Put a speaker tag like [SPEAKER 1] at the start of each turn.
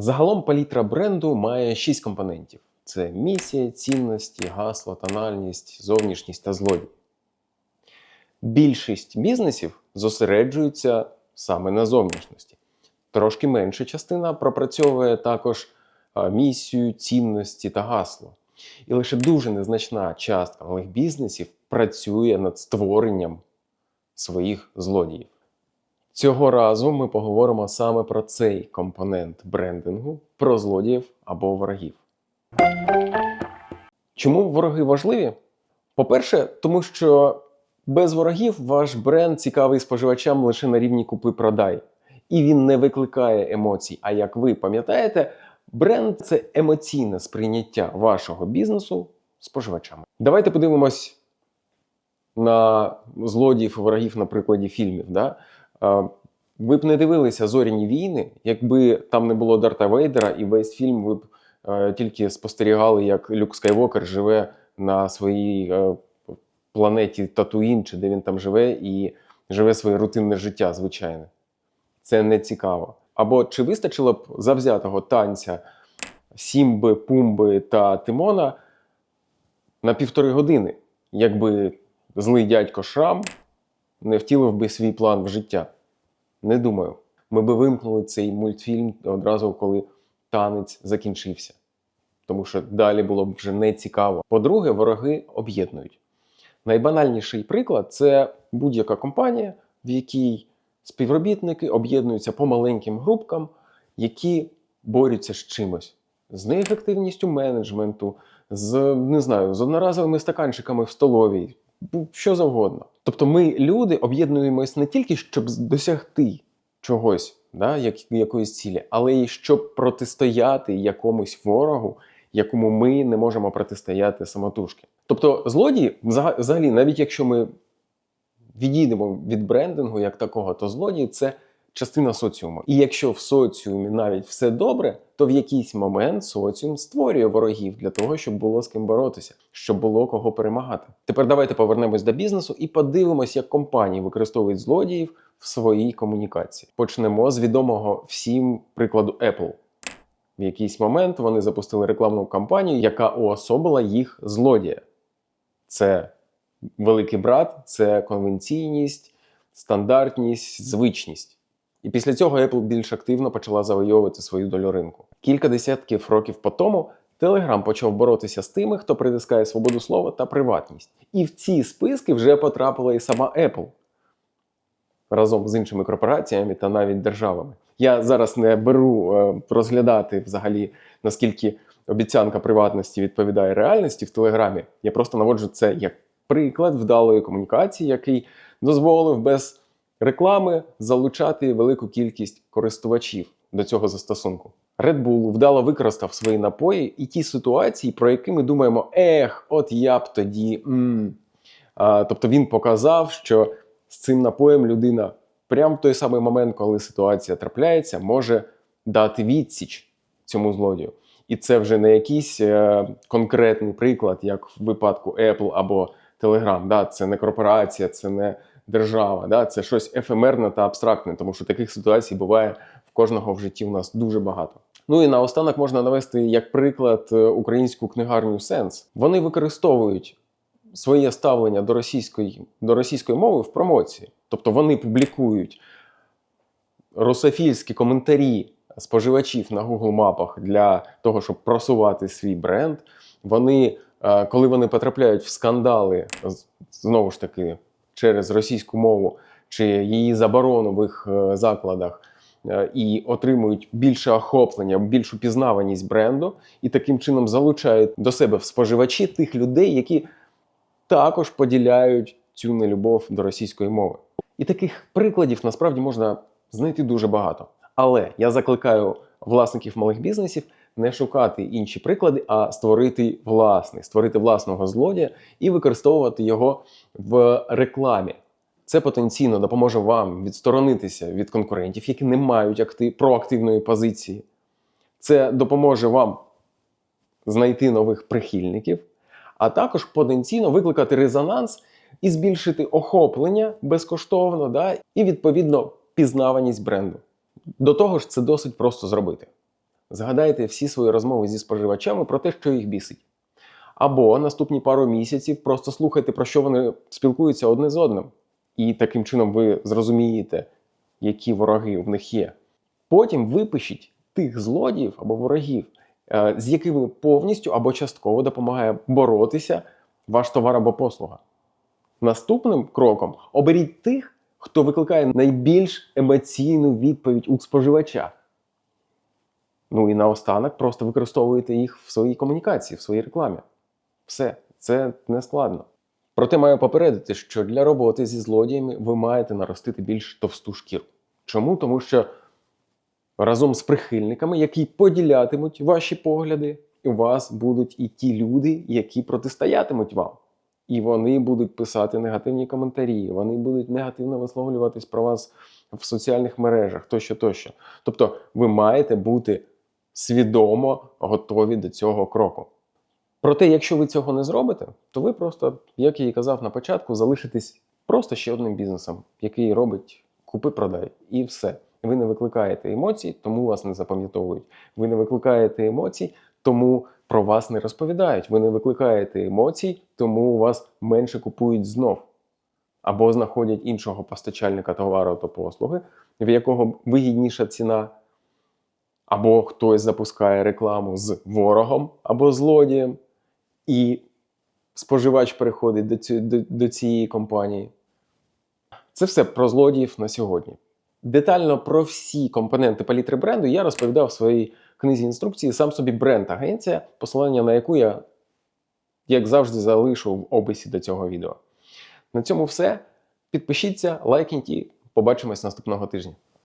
[SPEAKER 1] Загалом палітра бренду має шість компонентів: це місія, цінності, гасло, тональність, зовнішність та злодій. Більшість бізнесів зосереджуються саме на зовнішності. Трошки менша частина пропрацьовує також місію, цінності та гасло. І лише дуже незначна частка малих бізнесів працює над створенням своїх злодіїв. Цього разу ми поговоримо саме про цей компонент брендингу, про злодіїв або ворогів. Чому вороги важливі? По-перше, тому що без ворогів ваш бренд цікавий споживачам лише на рівні купи-продай. І він не викликає емоцій. А як ви пам'ятаєте, бренд це емоційне сприйняття вашого бізнесу споживачами. Давайте подивимось на злодіїв і ворогів на прикладі фільмів. Да? Ви б не дивилися зоряні війни, якби там не було Дарта Вейдера, і весь фільм ви б е, тільки спостерігали, як Люк Скайвокер живе на своїй е, планеті Татуїн, чи де він там живе, і живе своє рутинне життя, звичайне. Це не цікаво. Або чи вистачило б завзятого танця Сімби, Пумби та Тимона на півтори години, якби злий дядько Шрам не втілив би свій план в життя? Не думаю. Ми би вимкнули цей мультфільм одразу, коли танець закінчився. Тому що далі було б вже не цікаво. По-друге, вороги об'єднують. Найбанальніший приклад це будь-яка компанія, в якій співробітники об'єднуються по маленьким групкам, які борються з чимось, з неефективністю менеджменту, з не знаю, з одноразовими стаканчиками в столовій, що завгодно. Тобто, ми, люди, об'єднуємось не тільки щоб досягти чогось, да, як, якоїсь цілі, але й щоб протистояти якомусь ворогу, якому ми не можемо протистояти самотужки. Тобто, злодії, взагалі, навіть якщо ми відійдемо від брендингу як такого, то злодії це частина соціуму. І якщо в соціумі навіть все добре, то в якийсь момент соціум створює ворогів для того, щоб було з ким боротися, щоб було кого перемагати. Тепер давайте повернемось до бізнесу і подивимось, як компанії використовують злодіїв в своїй комунікації. Почнемо з відомого всім прикладу Apple. В якийсь момент вони запустили рекламну кампанію, яка уособила їх злодія. Це великий брат, це конвенційність, стандартність, звичність. І після цього Apple більш активно почала завойовувати свою долю ринку. Кілька десятків років по тому Telegram почав боротися з тими, хто притискає свободу слова та приватність. І в ці списки вже потрапила і сама Apple разом з іншими корпораціями та навіть державами. Я зараз не беру е, розглядати взагалі наскільки обіцянка приватності відповідає реальності в Телеграмі. Я просто наводжу це як приклад вдалої комунікації, який дозволив без реклами залучати велику кількість користувачів до цього застосунку. Red Bull вдало використав свої напої і ті ситуації, про які ми думаємо, ех, от я б тоді. м А, тобто він показав, що з цим напоєм людина прямо в той самий момент, коли ситуація трапляється, може дати відсіч цьому злодію. І це вже не якийсь е, конкретний приклад, як в випадку Apple або Telegram. Да? Це не корпорація, це не держава. Да? Це щось ефемерне та абстрактне, тому що таких ситуацій буває в кожного в житті у нас дуже багато. Ну і наостанок можна навести як приклад е, українську книгарню Сенс. Вони використовують своє ставлення до російської, до російської мови в промоції. Тобто вони публікують русофільські коментарі споживачів на Google мапах для того, щоб просувати свій бренд. Вони, е, коли вони потрапляють в скандали, знову ж таки, через російську мову чи її заборону в їх е, закладах. е, І отримують більше охоплення, більшу пізнаваність бренду, і таким чином залучають до себе в споживачі тих людей, які також поділяють цю нелюбов до російської мови. І таких прикладів насправді можна знайти дуже багато. Але я закликаю власників малих бізнесів не шукати інші приклади, а створити власний, створити власного злодія і використовувати його в рекламі. Це потенційно допоможе вам відсторонитися від конкурентів, які не мають актив, проактивної позиції. Це допоможе вам знайти нових прихильників, а також потенційно викликати резонанс і збільшити охоплення безкоштовно, да, і відповідно пізнаваність бренду. До того ж, це досить просто зробити. Згадайте всі свої розмови зі споживачами про те, що їх бісить. Або наступні пару місяців просто слухайте, про що вони спілкуються одне з одним. І таким чином ви зрозумієте, які вороги в них є. Потім випишіть тих злодіїв або ворогів, е, з якими повністю або частково допомагає боротися ваш товар або послуга. Наступним кроком оберіть тих, хто викликає найбільш емоційну відповідь у споживача. Ну і наостанок просто використовуєте їх в своїй комунікації, в своїй рекламі. Все, це не складно. Проте маю попередити, що для роботи зі злодіями ви маєте наростити більш товсту шкіру. Чому? Тому що разом з прихильниками, які поділятимуть ваші погляди, у вас будуть і ті люди, які протистоятимуть вам. І вони будуть писати негативні коментарі, вони будуть негативно висловлюватись про вас в соціальних мережах, тощо, тощо. Тобто, ви маєте бути свідомо готові до цього кроку. Проте, якщо ви цього не зробите, то ви просто, як я і казав на початку, залишитесь просто ще одним бізнесом, який робить купи-продай, і все. Ви не викликаєте емоцій, тому вас не запам'ятовують. Ви не викликаєте емоцій, тому про вас не розповідають. Ви не викликаєте емоцій, тому вас менше купують знов. Або знаходять іншого постачальника товару та послуги, в якого вигідніша ціна, або хтось запускає рекламу з ворогом або злодієм, і споживач переходить до, ці, до, до цієї компанії. Це все про злодіїв на сьогодні. Детально про всі компоненти палітри бренду я розповідав в своїй книзі інструкції сам собі бренд агенція, посилання на яку я, як завжди, залишу в описі до цього відео. На цьому все. Підпишіться, лайкніть і побачимось наступного тижня.